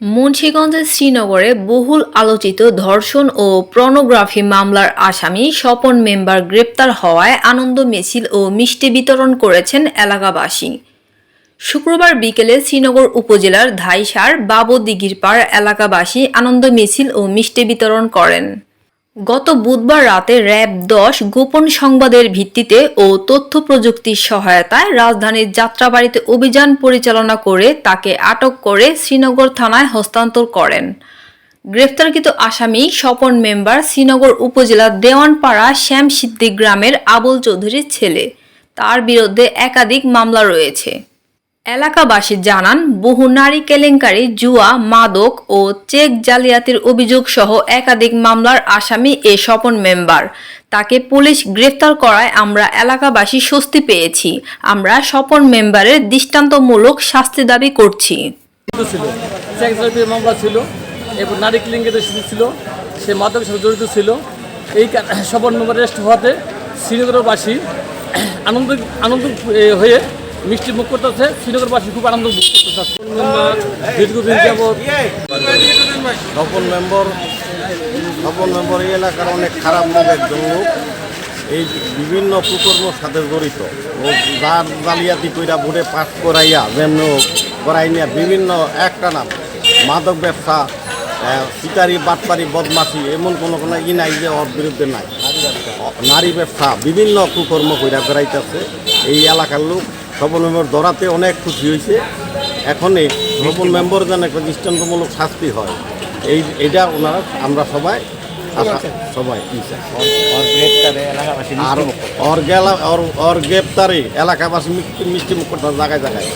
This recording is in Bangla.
মুন্সিগঞ্জের শ্রীনগরে বহুল আলোচিত ধর্ষণ ও প্রনোগ্রাফি মামলার আসামি স্বপন মেম্বার গ্রেপ্তার হওয়ায় আনন্দ মিছিল ও মিষ্টি বিতরণ করেছেন এলাকাবাসী। শুক্রবার বিকেলে শ্রীনগর উপজেলার ধাইসার বাবদিগিরপাড় এলাকাবাসী আনন্দ মিছিল ও মিষ্টি বিতরণ করেন। গত বুধবার রাতে র্যাব দশ গোপন সংবাদের ভিত্তিতে ও তথ্য প্রযুক্তির সহায়তায় রাজধানীর যাত্রাবাড়িতে অভিযান পরিচালনা করে তাকে আটক করে শ্রীনগর থানায় হস্তান্তর করেন। গ্রেফতারকৃত আসামি স্বপন মেম্বার শ্রীনগর উপজেলার দেওয়ানপাড়া শ্যাম সিদ্দিক গ্রামের আবুল চৌধুরীর ছেলে। তার বিরুদ্ধে একাধিক মামলা রয়েছে। এলাকাবাসী জানান, বহু নারী কেলেঙ্কারি, জুয়া, মাদক ও চেক জালিয়াতির অভিযোগ সহ একাধিক মামলার আসামি এ স্বপন মেম্বার। তাকে পুলিশ গ্রেফতার করায় আমরা এলাকাবাসী স্বস্তি পেয়েছি। আমরা স্বপন মেম্বারের দৃষ্টান্তমূলক শাস্তি দাবি করছি। ছিল এরপর নারী ক্লিঙ্গের সাথে ছিল, সে মাদকের সাথে জড়িত ছিল। এই নম্বর রেস্ট হওয়াতে শ্রীনগরবাসী আনন্দ আনন্দ হয়ে মিষ্টি মুখ করতেছে, শ্রীনগরবাসী খুব আনন্দ মুখ মেম্বর স্বপন মেম্বর এই এলাকার অনেক খারাপ লোক একজন লোক এই বিভিন্ন কুকর্মর সাথে জড়িত। ও যার জালিয়াতি কইরা ভোটে পাস করাইয়া যেমন করাই নিয়ে বিভিন্ন একটা নাম মাদক ব্যবসা শিকারি, বাটপারি বদমাসি এমন কোনো কোনো ই নাই যে ওর বিরুদ্ধে নাই। নারী ব্যবসা, বিভিন্ন কুকর্ম কইরা বেড়াইতেছে। এই এলাকার লোক স্বপন মেম্বর ধরাতে অনেক খুশি হয়েছে। এখন এই সবল মেম্বর যেন একটা দৃষ্টান্তমূলক শাস্তি হয়। এই এটা ওনারা আমরা সবাই সবাই আর ওর গেলা অর ওর গ্রেপ্তারে এলাকাবাসী মিষ্টি মিষ্টি মুখ করতে জায়গায় জায়গায়।